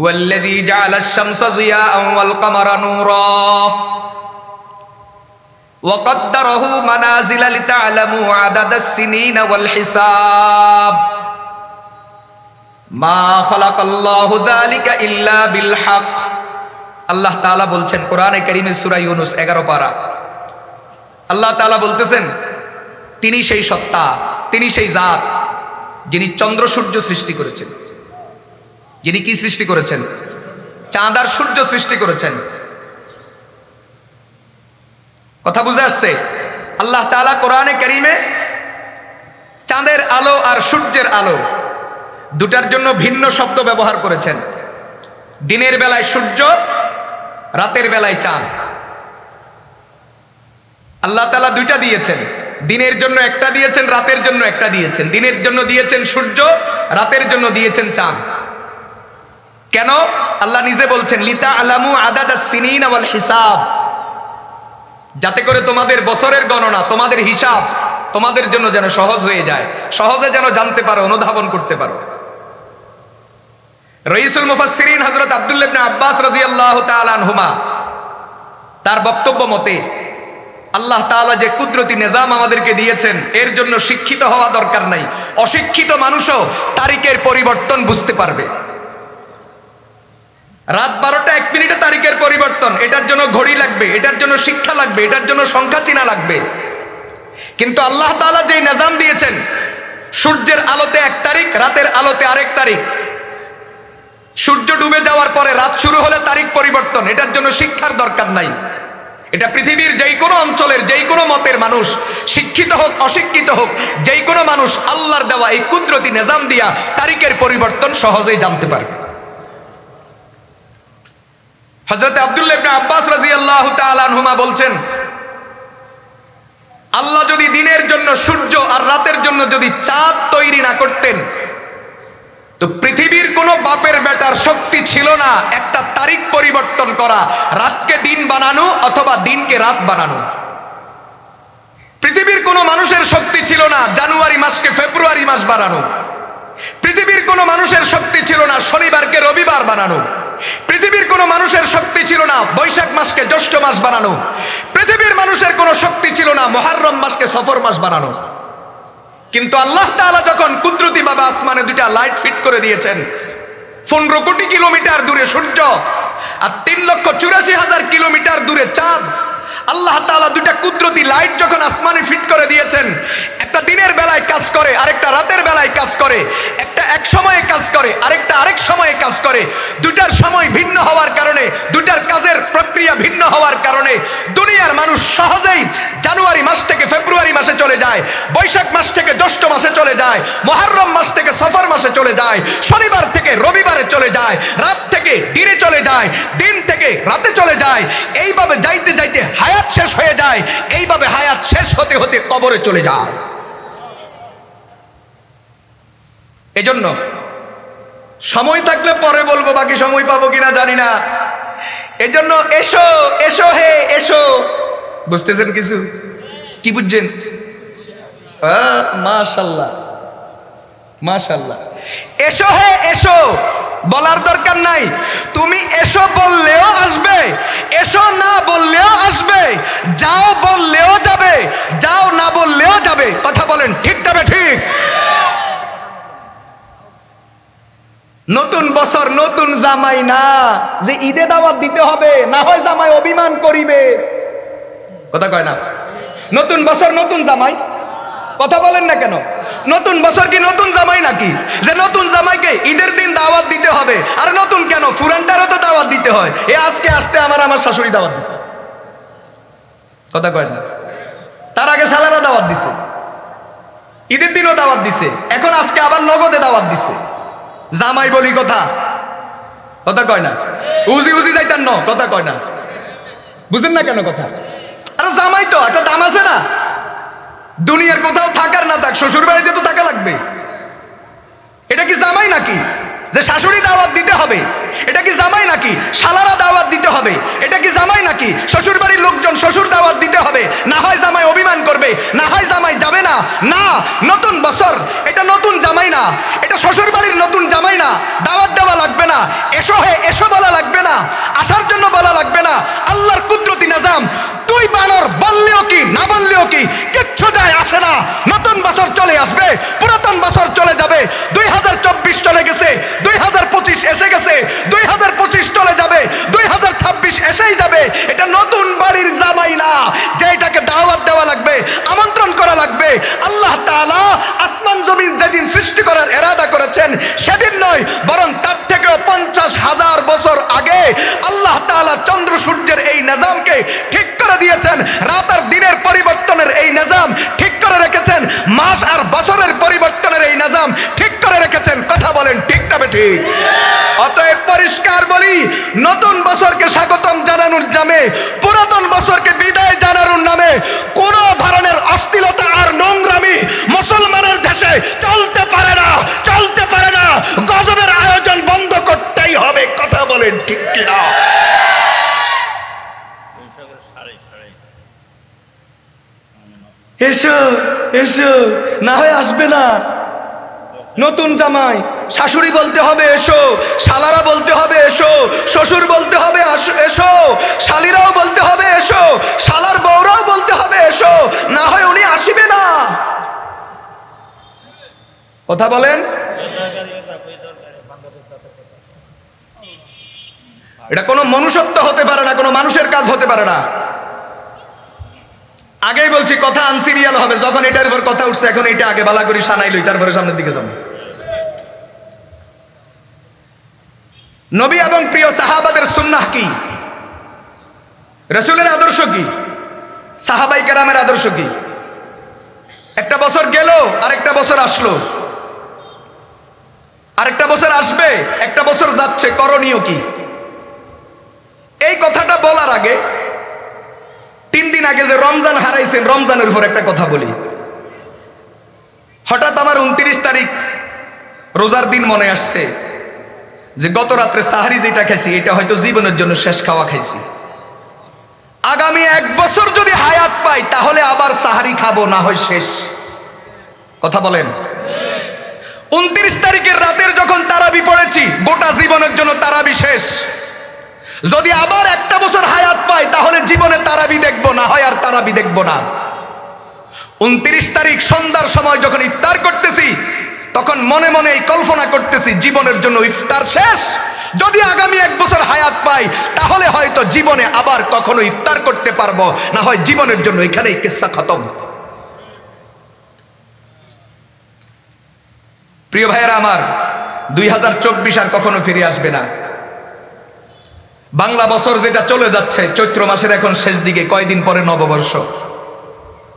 هو الذي جعل الشمس ضياء والقمر نورا وقدره منازل لتعلموا عدد السنين والحساب ما خلق الله ذلك إلا بالحق আল্লাহ তাআলা বলছেন কোরআনে কারীমের সূরা ইউনুস 11 পারা আল্লাহ তাআলা বলতেছেন তিনি সেই সত্তা তিনি সেই জাত যিনি চন্দ্র সূর্য সৃষ্টি করেছেন যিনি কি সৃষ্টি করেছেন? চাঁদ আর সূর্য সৃষ্টি করেছেন। কথা বুঝে আসছে? আল্লাহ তাআলা কোরআনে কারিমে চাঁদের আলো আর সূর্যের আলো দুটার জন্য ভিন্ন শব্দ ব্যবহার করেছেন। দিনের বেলায় সূর্য, রাতের বেলায় চাঁদ। আল্লাহ তালা দুইটা দিয়েছেন। দিনের জন্য একটা দিয়েছেন, রাতের জন্য একটা দিয়েছেন। দিনের জন্য দিয়েছেন সূর্য, রাতের জন্য দিয়েছেন চাঁদ। কেন? আল্লাহ নিজে বলছেন লিতা আলামু আদাদা সিনিন হিসাব। যাতে করে তোমাদের বছরের গণনা, তোমাদের হিসাব, তোমাদের জন্য যেন সহজ হয়ে যায়, সহজে যেন জানতে পারো, অনুধাবন করতে পারো। রইসুল মুফাসসিরিন হযরত আব্দুল্লাহ আব্বাস রাদিয়াল্লাহু তাআলা আনহুমা, তার বক্তব্য মতে, আল্লাহ তাআলা যে কুদরতি নিজাম আমাদেরকে দিয়েছেন, এর জন্য শিক্ষিত হওয়া দরকার নাই। অশিক্ষিত মানুষও তারিখের পরিবর্তন বুঝতে পারবে। রাত বারোটা এক মিনিটে তারিখের পরিবর্তন। এটার জন্য ঘড়ি লাগবে, এটার জন্য শিক্ষা লাগবে, এটার জন্য সংখ্যা চিনা লাগবে। কিন্তু আল্লাহ তাআলা যে নিজাম দিয়েছেন, সূর্যের আলোতে এক তারিখ, রাতের আলোতে আরেক তারিখ। সূর্য ডুবে যাওয়ার পরে রাত শুরু হলে তারিখ পরিবর্তন, এটার জন্য শিক্ষার দরকার নাই। এটা পৃথিবীর যেই কোনো অঞ্চলের যেই কোনো মতের মানুষ, শিক্ষিত হোক, অশিক্ষিত হোক যেই কোনো মানুষ আল্লাহর দেওয়া এই কুদরতি নিজাম দিয়া তারিখের পরিবর্তন সহজেই জানতে পারবে। হজরত আব্দুল্লাহ আব্বাস রাদিয়াল্লাহু তাআলা আনহুমা বলছেন, আল্লাহ যদি দিনের জন্য সূর্য আর রাতের জন্য যদি চাঁদ তৈরি না করতেন, তো পৃথিবীর কোনো বাপের বেটার শক্তি ছিল না একটা তারিখ পরিবর্তন করা, রাতকে দিন বানানো অথবা দিনকে রাত বানানো। পৃথিবীর কোনো মানুষের শক্তি ছিল না জানুয়ারি মাসকে ফেব্রুয়ারি মাস বানানো। পৃথিবীর কোনো মানুষের শক্তি ছিল না শনিবারকে রবিবার বানানো। পৃথিবীর কোনো মানুষের শক্তি ছিল না বৈশাখ মাসকে জ্যৈষ্ঠ মাস বানানো। পৃথিবীর মানুষের কোনো শক্তি ছিল না মহারম মাসকে সফর মাস বানানো। কিন্তু আল্লাহ তাআলা যখন কুদরতি বাবা আসমানে দুইটা লাইট ফিট করে দিয়েছেন, পনেরো কোটি কিলোমিটার দূরে সূর্য আর তিন লক্ষ চুরাশি হাজার কিলোমিটার দূরে চাঁদ আল্লাহ তালা দুটা কুদরতি লাইট যখন আসমানে ফিট করে দিয়েছেন, একটা দিনের বেলায় কাজ করে, আরেকটা রাতের বেলায় কাজ করে, একটা এক সময়ে কাজ করে, আরেকটা আরেক সময়ে কাজ করে দুটার সময় ভিন্ন হওয়ার কারণে দুটার কাজের প্রক্রিয়া ভিন্ন হওয়ার কারণে, দুনিয়ার মানুষ সহজেই জানুয়ারি মাস থেকে ফেব্রুয়ারি মাসে চলে যায়, বৈশাখ মাস থেকে জ্যৈষ্ঠ মাসে চলে যায়, মহারম মাস থেকে সফর মাসে চলে যায়, শনিবার থেকে রবিবারে চলে যায়, রাত থেকে দিনে চলে যায়, দিন থেকে রাতে চলে যায়, এইভাবে যাইতে যাইতে হায়াত শেষ হয়ে যায়। এইভাবে হায়াত শেষ হতে হতে কবরে চলে যায়। এজন্য সময় থাকলে পরে বলব, বাকি সময় পাবো কিনা জানি না। এজন্য এসো এসো হে, এসো। বুঝতেছেন কিছু? কি বুঝছেন? মাশাল্লাহ মাশাল্লাহ। এসো হে, এসো। বলার দরকার নাই। তুমি এসো বললেও আসবে, এসো না বললেও আসবে, যাও বললেও যাবে, যাও না বললেও যাবে। কথা বলেন, ঠিক তবে ঠিক? নতুন বছর, নতুন জামাই না, যে ঈদে দাওয়াত দিতে হবে, না হয় জামাই অভিমান করিবে। কথা কয় না? নতুন বছর, নতুন জামাই। কথা বলেন না কেন? নতুন বছর কি নতুন জামাই নাকি? যে নতুন জামাইকে ঈদের দিন দাওয়াত দিতে হবে, আর নতুন কেন? ফুরানটারও তো দাওয়াত দিতে হয়। এ আজকে আসতে আমার আমার শাশুড়ি দাওয়াত দিছে। কথা কয় না? তার আগে শালারা দাওয়াত দিছে। ঈদের দিনও দাওয়াত দিছে। এখন আজকে আবার নগদে দাওয়াত দিছে। জামাই বলি কথা। কথা কয় না? উজি উজি যাইতান ন, কথা কয় না। বুঝেন না কেন কথা? আরে জামাই তো, একটা দাম আছে না? দুনিয়ার কোথাও থাকার না থাক শ্বশুর বাড়ি যেহেতু টাকা লাগবে। এটা কি জামাই নাকি? যে শাশুড়ি দাওয়াত দিতে হবে। এটা কি জামাই নাকি? শালারা দাওয়াত দিতে হবে। এটা কি জামাই নাকি? শ্বশুর বাড়ির লোকজন শ্বশুর দাওয়াত দিতে হবে। না হয় জামাই অভিমান করবে, না হয় জামাই যাবে না। না, নতুন বছর, এটা নতুন জামাই না। এটা শ্বশুর বাড়ির নতুন জামাই না। দাওয়াত দেওয়া লাগবে না। এসো হে, এসো বলা লাগবে না। আসার জন্য বলা লাগবে না। আল্লাহর কুদরতি নাজাম। তুই বানর, বললেও কি, না বললেও কি, কিচ্ছু যায় আসে না। নতুন বছর চলে আসবে, পুরাতন বছর চলে যাবে। দুই হাজার চব্বিশ চলে গেছে, দুই হাজার পঁচিশ এসে গেছে দুই হাজার পঁচিশ চলে যাবে, দুই হাজার ছাব্বিশ এসেই যাবে। এটা নতুন বাড়ির জামাই না, যে এটাকে দাওয়াত দেওয়া লাগবে, আমন্ত্রণ করা লাগবে। আল্লাহ তাআলা আসমান জমিন যেদিন সৃষ্টি করার এরাদা করেছেন, সেদিন নয়, বরং তার থেকেও পঞ্চাশ হাজার বছর আগে আল্লাহ তাআলা চন্দ্র সূর্যের এই নিজামকে ঠিক করে দিয়েছেন, রাত আর দিনের পরিবর্তনের এই নিজাম ঠিক করে রেখেছেন, মাস আর বছরের পরিবর্তনের এই নিজাম ঠিক করে রেখেছেন। কথা বলেন, ঠিক তবে ঠিক? অতএব পরিষ্কার বলি, নতুন বছরকে স্বাগতম জানানোর নামে, পুরাতন বছরকে বিদায় জানানোর নামে, কোন ধরনের অস্থিরতা আর নোংরামি মুসলমানের দেশে চলতে পারে না, চলতে পারে না। গজবের আয়োজন বন্ধ করতেই হবে, কথা বলেন ঠিক কিনা? এসো এসো, না হয় আসবে না। নতুন জামাই শাশুড়ি বলতে হবে, এসো। শালারা বলতে হবে, এসো। শ্বশুর বলতে হবে এসো। শালিরাও বলতে হবে, এসো। শালার বউরাও বলতে হবে, এসো। না হয় উনি আসিবে না। কথা বলেন? এটা কোনো মনুষ্যত্ব হতে পারে না, কোনো মানুষের কাজ হতে পারে না। আগেই বলছি, কথা আনসিরিয়াল হবে। যখন এটার উপর কথা উঠছে, এখন এটা আগে বালা করি সানাই লই তারপরে সামনের দিকে যাব। নবী এবং প্রিয় সাহাবাদের সুন্নাহ কি? রসুলের আদর্শ কি? সাহাবাই কেরামের আদর্শ কি? একটা বছর গেল, আরেকটা বছর আসলো। আরেকটা বছর আসবে, একটা বছর যাচ্ছে, করণীয় কি? এই কথাটা বলার আগে তিন দিন আগে যে রমজান হারাইছেন, রমজানের উপর একটা কথা বলি। হঠাৎ আমার উনত্রিশ তারিখ রোজার দিন মনে আসছে। যে গত রাত্রে সাহারি যেটা খাইছি, এটা হয়তো জীবনের জন্য শেষ খাওয়া খাইছি। আগামী এক বছর যদি হায়াত পাই, তাহলে আবার সাহারি খাব, না হয় শেষ। কথা বলেন? উনত্রিশ তারিখের রাতের যখন তারাবি পড়েছি, গোটা জীবনের জন্য তারাবি শেষ। যদি আবার একটা বছর হায়াত পাই, তাহলে জীবনে তারাবি দেখব, না হয় আর তারাবি দেখব না। উনত্রিশ তারিখ সন্ধ্যার সময় যখন ইফতার করতেছি তখন মনে মনে এই কল্পনা করতেছি, জীবনের জন্য ইফতার শেষ। যদি আগামী এক বছর হায়াত পাই, তাহলে হয়তো জীবনে আবার কখনো ইফতার করতে পারব। না হয় জীবনের জন্য এখানেই কিসা খতম। প্রিয় ভাইয়েরা আমার, দুই হাজার চব্বিশ আর কখনো ফিরে আসবে না। বাংলা বছর যেটা চলে যাচ্ছে, চৈত্র মাসের এখন শেষ দিকে, কয়দিন পরে নববর্ষ?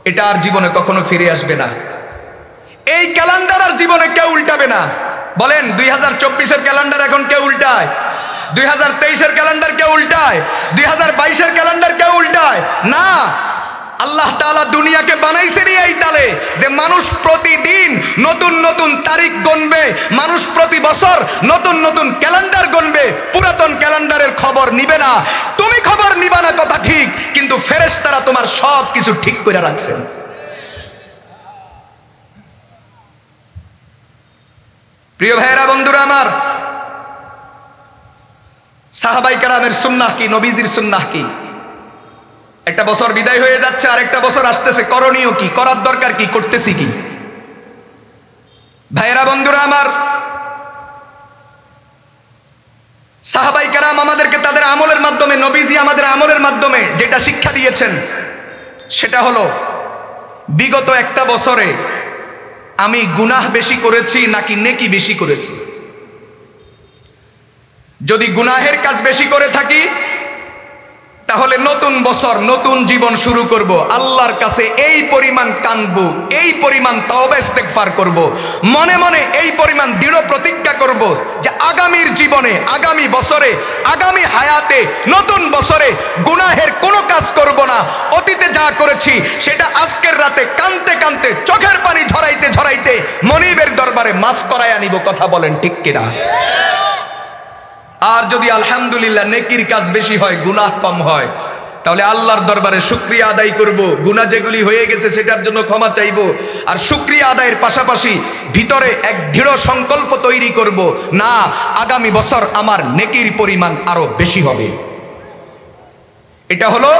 এটা আর জীবনে কখনো ফিরে আসবে না। এই ক্যালেন্ডার আর জীবনে কেউ উল্টাবে না। বলেন, দুই হাজার চব্বিশের ক্যালেন্ডার এখন কেউ উল্টায়? দুই হাজার তেইশের ক্যালেন্ডার কেউ উল্টায়? দুই হাজার বাইশের ক্যালেন্ডার কেউ উল্টায়? না। আল্লাহ তাআলা দুনিয়াকে বানাইছেনই এই তালে যে মানুষ প্রতিদিন নতুন নতুন তারিখ গণবে, মানুষ প্রতি বছর নতুন নতুন ক্যালেন্ডার গণবে, পুরাতন ক্যালেন্ডারের খবর নিবে না। তুমি খবর নিবা না কথা ঠিক, কিন্তু ফেরেশতারা তোমার সব কিছু ঠিক করে রাখছেন প্রিয় ভাইয়েরা, বন্ধুরা আমার, সাহাবাই কারামের সুন্নাহ কি, নবীজির সুন্নাহ কি? একটা বছর বিদায় হয়ে যাচ্ছে আর একটা বছর আসতেছে, করণীয় কি, করার দরকার কি, করতেছি কি? ভাইয়েরা, বন্ধুরা আমার, সাহাবাই কারাম আমাদেরকে তাদের আমলের মাধ্যমে, নবীজি আমাদের আমলের মাধ্যমে যেটা শিক্ষা দিয়েছেন, সেটা হলো, বিগত একটা বছরে আমি গুনাহ বেশি করেছি নাকি নেকি বেশি করেছি? যদি গুনাহের কাজ বেশি করে থাকি তাহলে নতুন বছর, নতুন জীবন শুরু করব। আল্লাহর কাছে এই পরিমাণ কানবো, এই পরিমাণ তওবা ইস্তেগফার করব। মনে মনে এই পরিমাণ দৃঢ় প্রতিজ্ঞা করব যে আগামীর জীবনে, আগামী বছরে, আগামী হায়াতে, নতুন বছরে গুনাহের কোনো কাজ করব না। অতীতে যা করেছি, সেটা আজকের রাতে কানতে কানতে, চোখের পানি ঝরাইতে ঝরাইতে মনিবের দরবারে মাফ করায় আনিব, কথা বলেন ঠিক কিনা? আর যদি আলহামদুলিল্লাহ নেকির কাজ বেশি হয়, গুনাহ কম হয়, তাহলে আল্লাহর দরবারে শুক্রিয়া আদায় করব। গুনাহ যেগুলি হয়ে গেছে সেটার জন্য ক্ষমা চাইব। আর শুক্রিয়া আদায়ের পাশাপাশি ভিতরে এক দৃঢ় সংকল্প তৈরি করব না, আগামী বছর আমার নেকির পরিমাণ আরও বেশি হবে। এটা হলো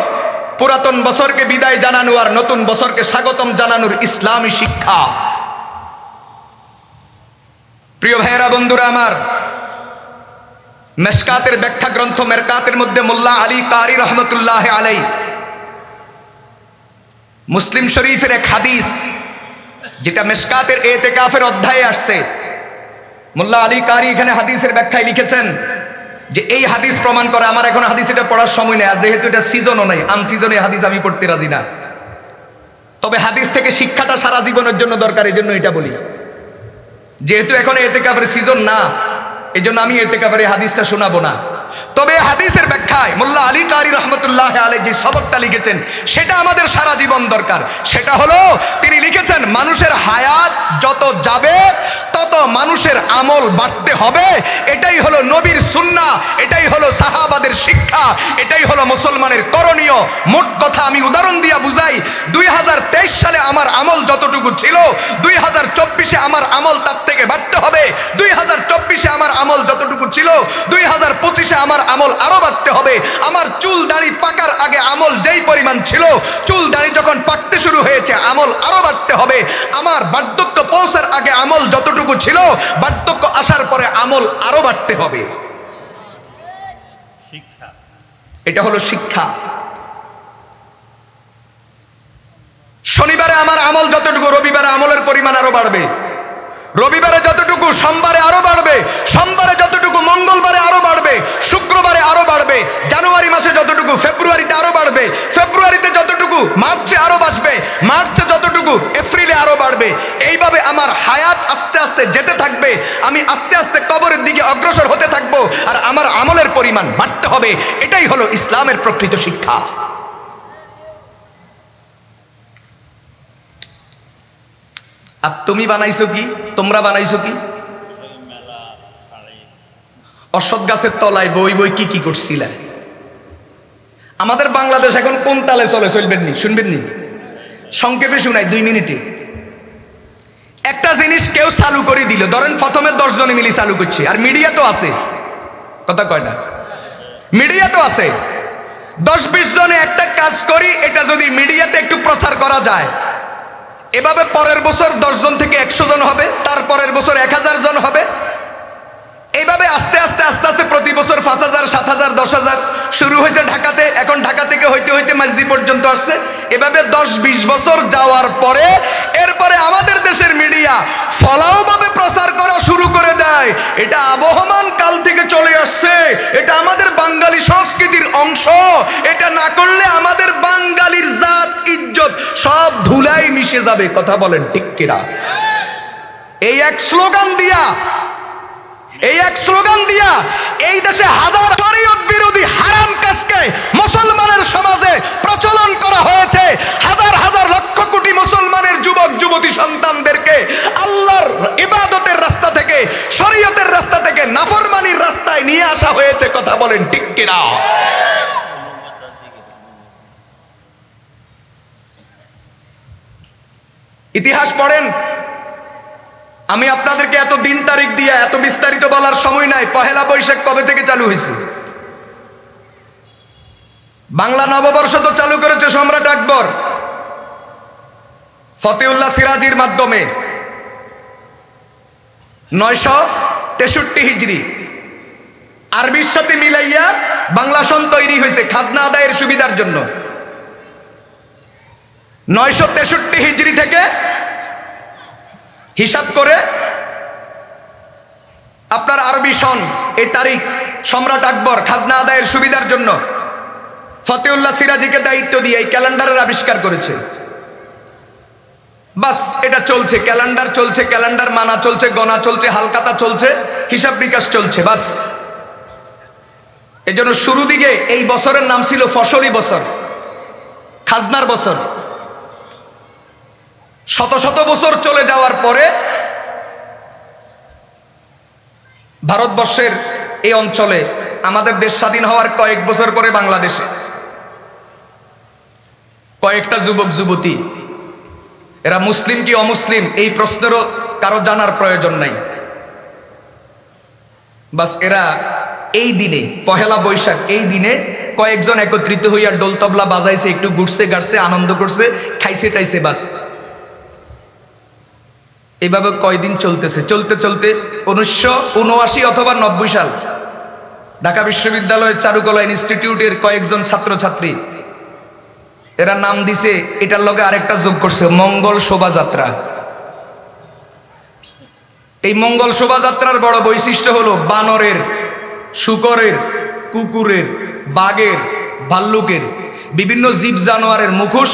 পুরাতন বছরকে বিদায় জানানো আর নতুন বছরকে স্বাগতম জানানোর ইসলামী শিক্ষা। প্রিয় ভাইয়েরা, বন্ধুরা আমার মেশকাতের ব্যাখ্যা গ্রন্থ মেরকাতের মধ্যে মোল্লা আলী কারি রহমতুল্লাহ আলাই। মুসলিম শরীফের এক হাদিস, যেটা মেশকাতের এতেকাফের অধ্যায়ে আসছে। মোল্লা আলী কারি এখানে হাদিসের ব্যাখ্যায় লিখেছেন যে, এই হাদিস প্রমাণ করে, আমার এখন হাদিস এটা পড়ার সময় নেই, আর যেহেতু এটা সিজনও নাই আনসিজনে হাদিস আমি পড়তে রাজি না। তবে হাদিস থেকে শিক্ষাটা সারা জীবনের জন্য দরকার এই জন্য এটা বলি। যেহেতু এখন এতে এতেকাফের সিজন না এই জন্য আমি এতে কাপের হাদিসটা শোনাবো না। তবে হাদিসের ব্যাখ্যায় মোল্লা আলী কারি রহমতুল্লাহ আলী যে সবকটা লিখেছেন, সেটা আমাদের সারা জীবন দরকার। সেটা হলো, তিনি লিখেছেন, মানুষের হায়াত যত যাবে, তত মানুষের আমল বাড়তে হবে। এটাই হলো নবীর সুন্না এটাই হলো সাহাবাদের শিক্ষা, এটাই হলো মুসলমানের করণীয়। মোট কথা আমি উদাহরণ দিয়া বুঝাই, দুই হাজার তেইশ সালে আমার আমল যতটুকু ছিল, দুই হাজার চব্বিশে আমার আমল তার থেকে বাড়তে হবে। দুই হাজার চব্বিশে আমার আমল যতটুকু ছিল, দুই হাজার পঁচিশে আমার আমল আরও বাড়তে হবে। আমার চুল দাড়ি পাকার আগে আমল যেই পরিমাণ ছিল চুল দাড়ি যখন পাকতে শুরু হয়েছে আমল আরও বাড়তে হবে। আমার বার্ধক্য পৌঁছার আগে আমল যতটুকু ছিল বার্ধক্য আসার পরে আমল আরও বাড়তে হবে। শিক্ষা। এটা হলো শিক্ষা। শনিবারে আমার আমল যতটুকু রবিবারে আমলের পরিমাণ আরও বাড়বে। রবিবারে যতটুকু সোমবারে আরও বাড়বে, সোমবারে যতটুকু মঙ্গলবারে আরও বাড়বে, শুক্রবারে আরও বাড়বে, জানুয়ারি মাসে যতটুকু, ফেব্রুয়ারিতে আরও বাড়বে, ফেব্রুয়ারিতে যতটুকু মার্চে আরও বাড়বে মার্চে যতটুকু এপ্রিলে আরও বাড়বে, এইভাবে আমার হায়াত আস্তে আস্তে যেতে থাকবে, আমি আস্তে আস্তে কবরের দিকে অগ্রসর হতে থাকব, আর আমার আমলের পরিমাণ বাড়তে হবে, এটাই হলো ইসলামের প্রকৃত শিক্ষা। আর তুমি বানাইছো কি? তোমরা বানাইছো কি? অশ্বত গাছের তলায় বই বই কি কি করছিলে? আমাদের বাংলাদেশ এখন কোন তালে চলে চলবেন নি? শুনবেন নি? সংক্ষেপে শুনাই, দুই মিনিটে। একটা জিনিস কেউ চালু করে দিল। ধরেন প্রথমে দশ জনে মিলি চালু করছে, আর মিডিয়া তো আছে। কথা কয় না? মিডিয়া তো আছে। দশ বিশ জনে একটা কাজ করি, এটা যদি মিডিয়াতে একটু প্রচার করা যায় এভাবে পরের বছর জন থেকে একশো জন হবে, তার পরের বছর এক হাজার জন হবে। এইভাবে আস্তে আস্তে আস্তে আস্তে প্রতি বছর পাঁচ হাজার, সাত হাজার, দশ হাজার শুরু হয়েছে ঢাকাতে, এখন ঢাকা থেকে হইতে হইতে মাঝদি পর্যন্ত আসছে। এভাবে দশ, বিশ বছর যাওয়ার পরে, এরপরে আমাদের দেশের মিডিয়া ফলাওভাবে প্রচার করা শুরু করে দেয়। এটা আবহমান কাল থেকে চলে আসছে। এটা আমাদের বাঙালি সংস্কৃতির অংশ। এটা না করলে আমাদের বাঙালির জাত, ইজ্জত সব ধুলাই মিশে যাবে। কথা বলেন ঠিক কিরা এই এক স্লোগান দিয়া এই এক স্লোগান দিয়া এই দেশে হাজার শরীয়ত বিরোধী হারাম কাজকে মুসলমানের সমাজে প্রচলন করা হয়েছে। হাজার হাজার লক্ষ কোটি মুসলমানের যুবক, যুবতী সন্তানদেরকে আল্লাহর ইবাদতের রাস্তা থেকে, শরীয়তের রাস্তা থেকে নাফরমানির রাস্তায় নিয়ে আসা হয়েছে। কথা বলেন ঠিক কিনা? ইতিহাস পড়েন আমি আপনাদেরকে এত দিন তারিখ দিয়ে এত বিস্তারিত বলার সময় নাই, পহেলা বৈশাখ কবে থেকে চালু হয়েছে? বাংলা নববর্ষ তো চালু করেছে সম্রাট আকবর। ফতেউল্লাহ সিরাজির মাধ্যমে। নয়শো তেষট্টি হিজড়ি। আরবির সাথে মিলাইয়া বাংলা সন তৈরি হয়েছে খাজনা আদায়ের সুবিধার জন্য। নয়শো তেষট্টি হিজড়ি থেকে হিসাব করে আপনার আরবি সন এই তারিখ, সম্রাট আকবর, খাজনা আদায়ের সুবিধার জন্য। ফতেউল্লাহ সিরাজিকে দায়িত্ব দিয়ে এই ক্যালেন্ডারের আবিষ্কার করেছে। বাস, এটা চলছে, ক্যালেন্ডার চলছে, ক্যালেন্ডার মানা চলছে, গণা চলছে, হালকাতা চলছে, হিসাব বিকাশ চলছে, বাস। এজন্য শুরু দিকে এই বছরের নাম ছিল ফসলি বছর, খাজনার বছর। শত শত বছর চলে যাওয়ার পরে ভারতবর্ষের এই অঞ্চলে আমাদের দেশ স্বাধীন হওয়ার কয়েক বছর পরে বাংলাদেশে কয়েকটা যুবক, যুবতী, এরা মুসলিম কি অমুসলিম, এই প্রশ্নেরও কারও জানার প্রয়োজন নাই। বাস এরা এই দিনে, পহেলা বৈশাখ, এই দিনে কয়েকজন একত্রিত হইয়া ডোল তবলা বাজাইছে, একটু ঘুরছে, গাড়ছে, আনন্দ করছে, খাইছে, টাইছে, বাস। এভাবে কয়দিন চলতেছে? চলতে চলতে উনিশশো উনআশি অথবা নব্বই সাল ঢাকা বিশ্ববিদ্যালয়ের চারুকলা ইনস্টিটিউটের কয়েকজন ছাত্রছাত্রী, এরা নাম দিছে, এটার লগে আরেকটা যোগ করছে, মঙ্গল শোভাযাত্রা। এই মঙ্গল শোভাযাত্রার বড় বৈশিষ্ট্য হলো বানরের, শুকরের, কুকুরের, বাঘের, ভাল্লুকের, বিভিন্ন জীব জানোয়ারের মুখোশ,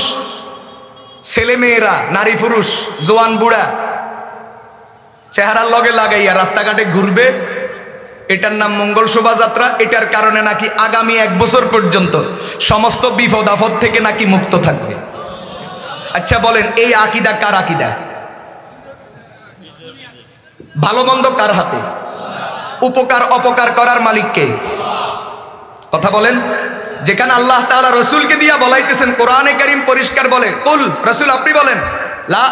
ছেলেমেয়েরা, নারী পুরুষ, জোয়ান বুড়া চেহারার লগে লাগাইয়া রাস্তাঘাটে ঘুরবে, এটার নাম মঙ্গল শোভাযাত্রা, এটার কারণে নাকি আগামী এক বছর পর্যন্ত সমস্ত বিপদ আপদ থেকে নাকি মুক্ত থাকবে। আচ্ছা বলেন, এই আকিদা কার আকিদা? ভালো মন্দ কার হাতে? উপকার, অপকার করার মালিককে কথা বলেন, যেখানে আল্লাহ তাআলা রসুলকে দিয়া বলাইতেছেন, কোরআনে কারীম পরিষ্কার বলে, কুল, রসুল, আপনি বলেন। লা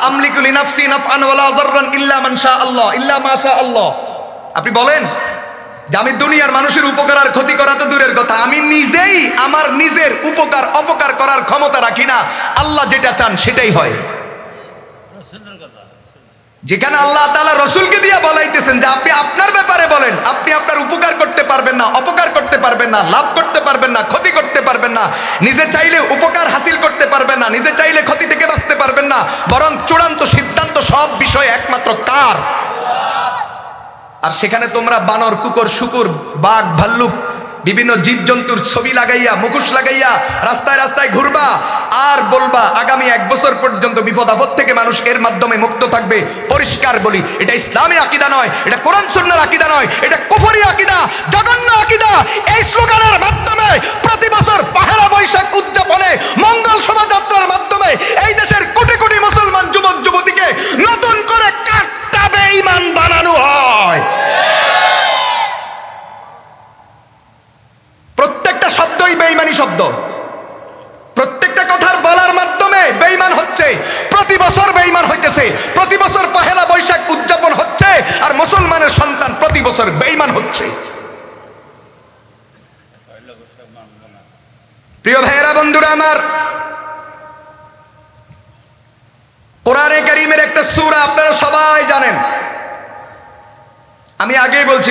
আল্লাহ, ইল্লা আল্লাহ। আপনি বলেন যে আমি দুনিয়ার মানুষের উপকার আর ক্ষতি করা তো দূরের কথা। আমি নিজেই আমার নিজের উপকার, অপকার করার ক্ষমতা রাখি না। আল্লাহ যেটা চান সেটাই হয়। যেখানে আল্লাহ তাআলা রসুলকে দিয়া বলাইতেছেন যে আপনি আপনার ব্যাপারে বলেন, আপনি আপনার উপকার করতে পারবেন না, অপকার করতে পারবেন না, লাভ করতে পারবেন না, ক্ষতি করতে পারবেন না, নিজে চাইলে উপকার হাসিল করতে পারবেন না, নিজে চাইলে ক্ষতি থেকে বাঁচতে পারবেন না, বরং চূড়ান্ত সিদ্ধান্ত সব বিষয় একমাত্র কার আর সেখানে তোমরা বানর, কুকুর, শুকুর, বাঘ, ভাল্লুক বিভিন্ন জীবজন্তুর ছবি লাগাইয়া, মুখোশ লাগাইয়া রাস্তায় রাস্তায় ঘুরবা। আর বলবা, আগামী এক বছর পর্যন্ত বিপদ আপদ থেকে মানুষ এর মাধ্যমে মুক্ত থাকবে। পরিষ্কার বলি, এটা ইসলামী আকিদা নয়, এটা কোরআন সুন্নার আকিদা নয়, এটা কুফরি আকিদা, জঘন্য আকিদা। এই স্লোগানের মাধ্যমে প্রতি বছর পহেলা বৈশাখ উদযাপনে মঙ্গল শোভাযাত্রার মাধ্যমে এই দেশের কোটি কোটি মুসলমান যুবক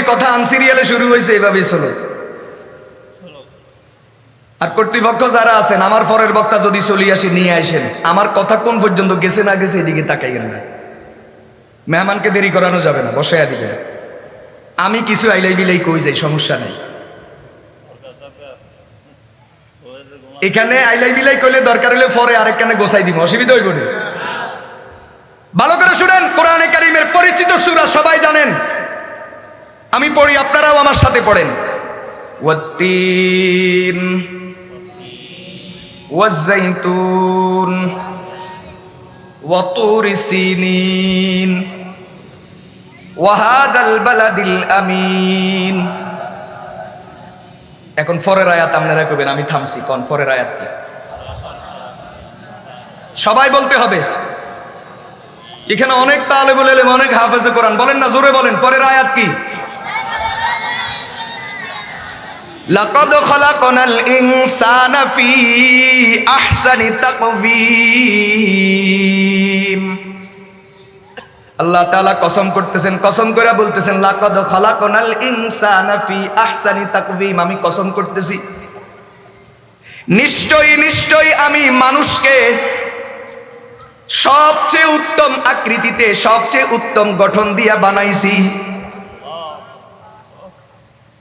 কথা আনসিরিয়ালে শুরু হয়েছে এইভাবেই চলো। আর কর্তৃপক্ষ যারা আছেন, আমার পরের বক্তা যদি চলে আসে, নিয়ে আসেন। আমার কথা কোন পর্যন্ত গেছে না গেছে, এদিকে তাকাইয়েন না মেহমানকে দেরি করানো যাবে না, বসাইয়া দিবেন। আমি কিছু আইলাই বিলাই কই যাই, সমস্যা নেই। এখানে আইলাই বিলাই করলে দরকার হলে পরে আরেকখানে গোসাই দিব, অসুবিধা হইব না। ভালো করে শুনেন, কোরআনে কারিমের পরিচিত সূরা সবাই জানেন। আমি পড়ি, আপনারাও আমার সাথে পড়েন। এখন ফরের আয়াত আপনারা কবেন আমি থামছি, কোন ফরের আয়াত কি? সবাই বলতে হবে। এখানে অনেক তালে বলে অনেক হাফেজে কোরআন, বলেন না, জোরে বলেন, পরের আয়াত কি? লাকাদ খালাকনাল ইনসানা ফি আহসানি তাকবীম। আল্লাহ তাআলা কসম করতেছেন, কসম করে বলতেছেন, লাকাদ খালাকনাল ইনসানা ফি আহসানি তাকবীম। আমি কসম করতেছি। নিশ্চয়ই নিশ্চয়ই আমি মানুষকে সবচেয়ে উত্তম আকৃতিতে, সবচেয়ে উত্তম গঠন দিয়া বানাইছি।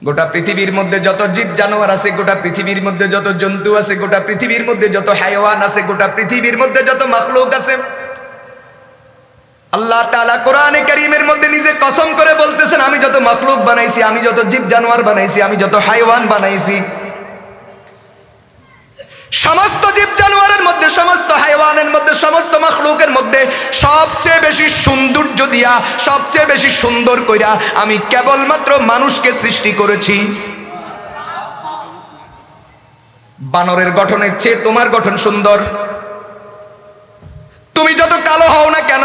গোটা পৃথিবীর মধ্যে যত জীব জানোয়ার আছে, গোটা পৃথিবীর মধ্যে যত জন্তু আছে, গোটা পৃথিবীর মধ্যে যত হায়ওয়ান আছে, গোটা পৃথিবীর মধ্যে যত মখলুক আছে। আল্লাহ তাআলা কোরআনে কারীমের মধ্যে নিজে কসম করে বলতেছেন, আমি যত মখলুক বানাইছি, আমি যত জীব জানোয়ার বানাইছি, আমি যত হাইওয়ান বানাইছি সমস্ত জীব জানোয়ারের মধ্যে, সমস্ত হাইওয়ানের মধ্যে, সমস্ত মখলুকের মধ্যে সবচেয়ে বেশি সৌন্দর্য দিয়া, সবচেয়ে বেশি সুন্দর কইরা আমি কেবলমাত্র মানুষকে সৃষ্টি করেছি। বানরের গঠনের চেয়ে তোমার গঠন সুন্দর। তুমি যত কালো হও না কেন,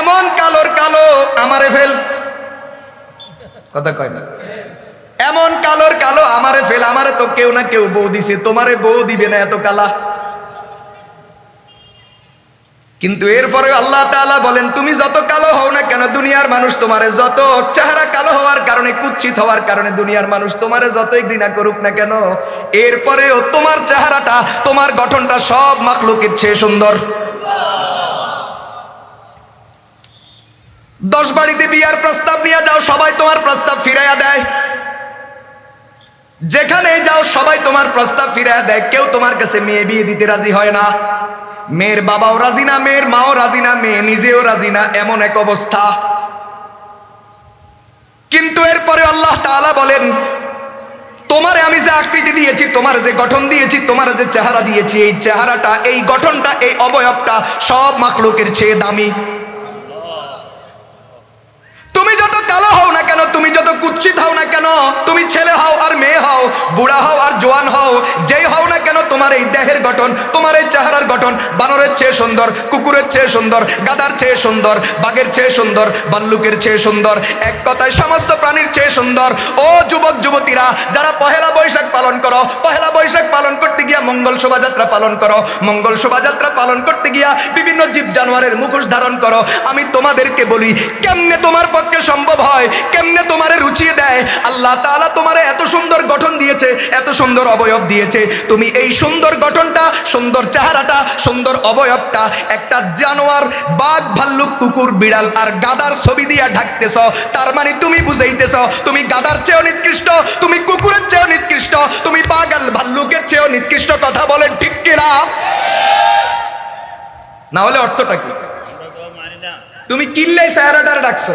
এমন কালোর কালো আমারে ফেল। কথা কয় না। এমন কালোর কালো আমারে ফেল, আমারে তো কেউ না কেউ বউ দিছে, তোমারে বউ দিবে না এত কালা। কিন্তু এরপরে আল্লাহ তাআলা বলেন, তুমি যত কালো হও না কেন, দুনিয়ার মানুষ তোমারে যত চেহারা কালো হওয়ার কারণে, কুচ্ছিত হওয়ার কারণে দুনিয়ার মানুষ তোমারে যতই ঘৃণা করুক না কেন, এরপরেও তোমার চেহারাটা, তোমার গঠনটা সব মাখলুকের চেয়ে সুন্দর। দশ বাড়িতে বিয়ার প্রস্তাব নিয়ে যাও, সবাই তোমার প্রস্তাব ফিরাইয়া দেয়। যেখানে যাও, সবাই তোমার প্রস্তাব ফিরে দেয়। কেউ তোমার কাছে মেয়ে বিয়ে দিতে রাজি হয় না। মেয়ের বাবাও রাজি না, মেয়ের মাও রাজি না, মেয়ে নিজেও রাজি না, এমন এক অবস্থা। কিন্তু এরপরে আল্লাহ তাআলা বলেন, তোমারে আমি যে আকৃতি দিয়েছি, তোমার যে গঠন দিয়েছি, তোমার যে চেহারা দিয়েছি, এই চেহারাটা, এই গঠনটা, এই অবয়বটা সব মাকলুকের চেয়ে দামি। তুমি যত কালো হও না কেন? তুমি যত কুচ্ছিত হও না কেন? তুমি ছেলে হও আর মেয়ে হও, বুড়া হও আর জোয়ান হও, যেই হও না কেন তোমার এই দেহের গঠন, তোমার এই চেহারার গঠন, বানরের চেয়ে সুন্দর, কুকুরের চেয়ে সুন্দর, গাদার চেয়ে সুন্দর, বাঘের চেয়ে সুন্দর ভাল্লুকের চেয়ে সুন্দর, এক কথায় সমস্ত প্রাণীর চেয়ে সুন্দর। ও যুবক, যুবতীরা, যারা পহেলা বৈশাখ পালন করো, পহেলা বৈশাখ পালন করতে গিয়া মঙ্গল শোভাযাত্রা পালন করো, মঙ্গল শোভাযাত্রা পালন করতে গিয়া বিভিন্ন জীব জানোয়ারের মুখোশ ধারণ করো। আমি তোমাদেরকে বলি, কেমনে তোমার পক্ষে সম্ভব হয় কেমনে তোমারে রুচিয়ে দেয়? আল্লাহ তাআলা তোমারে এত সুন্দর গঠন দিয়েছে, এত সুন্দর অবয়ব দিয়েছে। তুমি এই সুন্দর গঠনটা, সুন্দর চেহারাটা, সুন্দর অবয়বটা একটা জানোয়ার, বাঘ, ভাল্লুক, কুকুর, বিড়াল আর গাদার ছবি দিয়া ঢাকতেছ। তার মানে তুমি বুঝাইতেছ, তুমি গাদার চেয়েও নিকৃষ্ট, তুমি কুকুরের চেয়েও নিকৃষ্ট, তুমি বাঘ আর ভাল্লুকের চেয়েও নিকৃষ্ট কথা বলেন ঠিক কিনা? না হলে অর্থটা কি? তুমি কিল্লাই চেহারাটারে ডাকছো।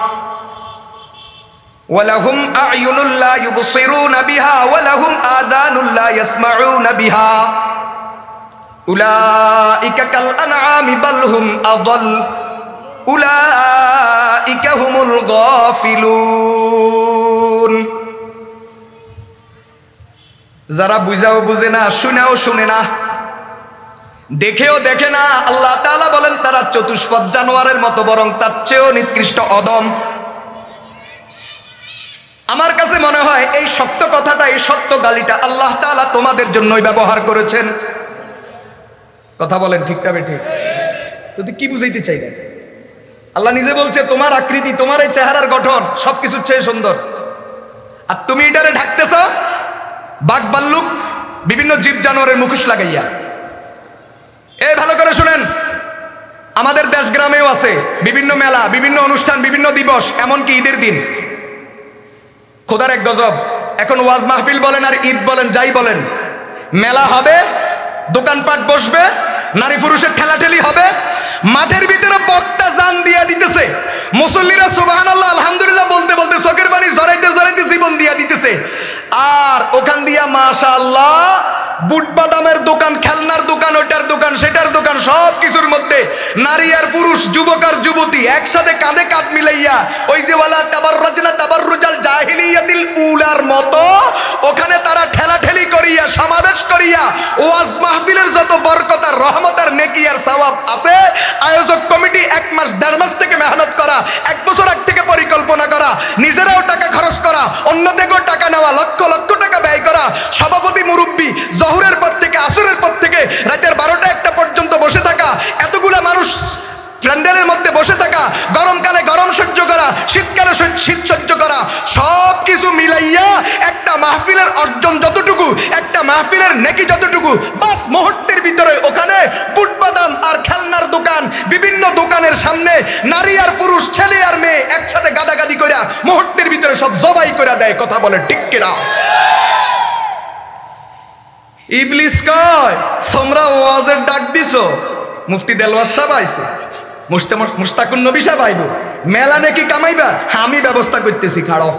ওয়ালাহুম আয়ুনুল্লাহ ইউবসিরুনা বিহা ওয়ালাহুম আযানুল্লাহ ইয়াসমাউনা বিহা। উলাইকা কাল আনআমি বাল হুম আদাল। উলাইকা হুমুল গাফিলুন। যারা বুঝাও বুঝে না, শুনেও শুনে না, দেখেও দেখে না, আল্লাহ বলেন, তারা চতুষ্পদ জানোয়ারের মতো, বরং তার চেয়েও নিকৃষ্ট অদম। আমার কাছে মনে হয় এই সত্য কথাটা, এই সত্য গালিটা আল্লাহ তাআলা তোমাদের জন্যই ব্যবহার করেছেন। কথা বলেন ঠিকটা ঠিক তো তুই কি বুঝাইতে চাই আল্লাহ নিজে বলছে, তোমার আকৃতি, তোমার এই চেহারার গঠন সবকিছুর চেয়ে সুন্দর। আর তুমি এটারে ঢাকতেছ, বাঘ, বাল্লুক, বিভিন্ন জীব জানোয়ারের মুখোশ লাগাইয়া। এ, ভালো করে শুনেন। আমাদের দেশ গ্রামেও আছে বিভিন্ন মেলা, বিভিন্ন অনুষ্ঠান, বিভিন্ন দিবস, এমনকি ঈদের দিন। খোদার এক গজব। এখন ওয়াজ মাহফিল বলেন আর ঈদ বলেন, যাই বলেন। মেলা হবে, দোকানপাট বসবে, নারী পুরুষের ঠেলাঠেলি হবে, মাঠের ভিতরে বক্তা জান দিয়া দিতেছে। মুসল্লিরা সুবাহ আলহামদুলিল্লাহ বলতে বলতে চোখের পানি জরাইতে জরাইতে জীবন দিয়া দিতেছে। আর ওখান দিয়া মাশা আল্লাহ বুট বাদামের দোকান, খেলনার দোকান ওটার দোকান, সেটার দোকান, সব কিছুর মধ্যে নারী আর পুরুষ, যুবক আর যুবতী একসাথে কাঁধে কাঁধ মিলাইয়া ওই যে ওয়ালা তাবার রচনা তাবার রুজাল জাহিলিয়াতিল উলার মতো ওখানে তারা ঠেলাঠেলি করিয়া, সমাবেশ করিয়া, ওয়াজ মাহফিলের যত বরকত আর রহমত আর নেকি আর সওয়াব আছে, আয়োজক কমিটি এক মাস, দেড় মাস থেকে মেহনত করা, এক বছর আগ থেকে পরিকল্পনা করা, নিজেরাও টাকা করা অন্য থেকেও টাকা নেওয়া, লক্ষ লক্ষ টাকা ব্যয় করা। সভাপতি মুরব্বী, জহুরের পর থেকে, আসরের পর থেকে, রাতের প্যান্ডেলের মধ্যে বসে থাকা গরমকালে গরম সহ্য করা, শীতকালে শীত সহ্য করা সব কিছু মিলাইয়া একটা মাহফিলের অর্জন যতটুকু, একটা মাহফিলের নেকি যতটুকু, বাস মুহূর্তের ভিতরে ওখানে বুটবাদাম আর খেলনার দোকান, বিভিন্ন দোকানের সামনে নারী আর পুরুষ, ছেলে আর মেয়ে একসাথে গাদাগাদি করে মুহূর্তের ভিতরে সব জবাই করে দেয়, কথা বলে, ঠিক কিনা? ইবলিস কয়, তোমরা ওয়াজের ডাক দিছো? মুফতি দেলওয়ার সাহেব আইছে। মুস্তাকুন নবী সাহেব আইব। মেলা নাকি কামাইবা? আমি ব্যবস্থা করতেছি, খাড়ো।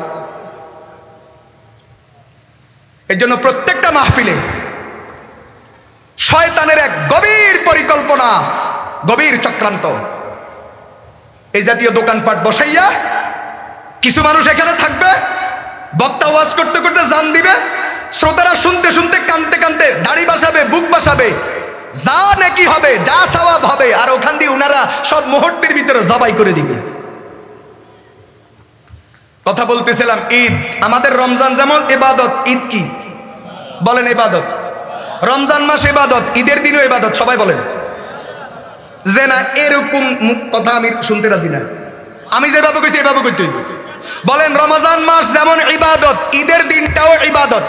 এর জন্য প্রত্যেকটা মাহফিলে শয়তানের এক গভীর পরিকল্পনা, গভীর চক্রান্ত। এই জাতীয় দোকানপাট বসাইয়া কিছু মানুষ এখানে থাকবে, বক্তা ওয়াজ করতে করতে জান দিবে, শ্রোতারা শুনতে শুনতে কানতে কানতে দাড়ি বাসাবে, বুক বাসাবে। যা নাকি হবে, যা সওয়াব হবে, আর ওখান দিয়ে উনারা সব মুহূর্তের ভিতরে জবাই করে দিবে। কথা বলতেছিলাম, ঈদ। আমাদের রমজান যেমন এবাদত, ঈদ কি? বলেন এবাদত। রমজান মাস এবাদত, ঈদের দিনও এবাদত, সবাই বলেন। যে না, এরকম কথা আমি শুনতে রাজি না। আমি যেভাবে কইছি, এভাবে করতে বলেন, রমজান মাস যেমন ইবাদত, ঈদের দিনটাও ইবাদত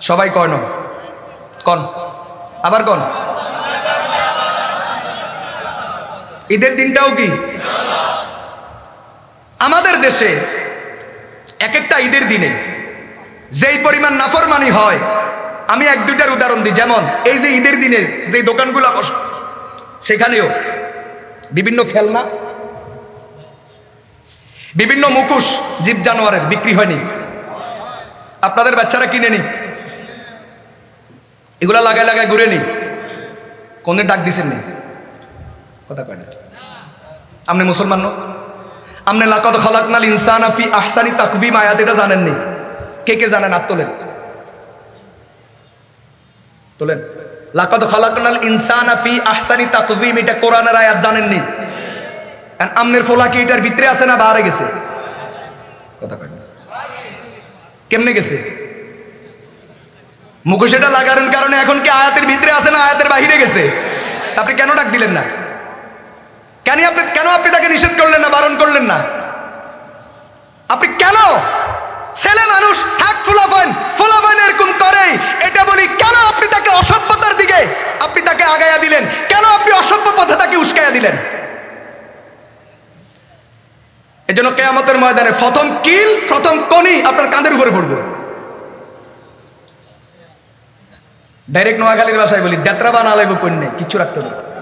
সবাই কয় না কন। আবার কন। ঈদের দিনটাও কি? আমাদের দেশে এক একটা ঈদের দিনে যেই পরিমাণ নাফরমানি হয়, আমি এক দুইটার উদাহরণ দিই। যেমন এই যে ঈদের দিনে যে দোকানগুলো বসে সেখানেও বিভিন্ন খেলনা, বিভিন্ন মুখোশ জীব জানোয়ারের বিক্রি হয়নি। আপনাদের বাচ্চারা কিনে নি এগুলা লাগায় লাগায় ঘুরে নি। কোনে ডাক দিছেন নি? কথা কয় না। আপনি মুসলমান নো? আপনি লাকত খলাকনাল ইনসানা ফি আহসানি তাকবিম আয়াত, এটা জানেন জানেননি কে কে জানেন? আর তোলেন। তোলেন। লাকত খলাকনাল ইনসান আফি আহসানি তাকবিম, এটা কোরআনের আয়াত জানেননি আমনের ফোলা কি এটার ভিতরে আছে না বাইরে গেছে? কথা কয় না। কেমনে গেছে? মুখোশ এটা লাগানোর কারণে এখন কি আয়াতের ভিতরে আছে না আয়াতের বাহিরে গেছে? আপনি কেন ডাক দিলেন না? কেন আপনি কেন আপনি তাকে নিষেধ করলেন না, বারণ করলেন না? আপনি কেন? ছেলে মানুষ, থাক ফুলাফান ফুলাফান এরকম করে এটা বলি, কেন আপনি তাকে অসভ্যতার দিকে, আপনি তাকে আগাইয়া দিলেন? কেন আপনি অসভ্য পথে তাকে উস্কাইয়া দিলেন? এই জন্য কেয়ামতের ময়দানে প্রথম কিল, প্রথম কনি আপনার কাঁধের উপরে পড়বে। ডাইরেক্ট নোয়াখালীর ভাষায় বলি যাত্রা বানালে কন্যা কিচ্ছু রাখতে হবে।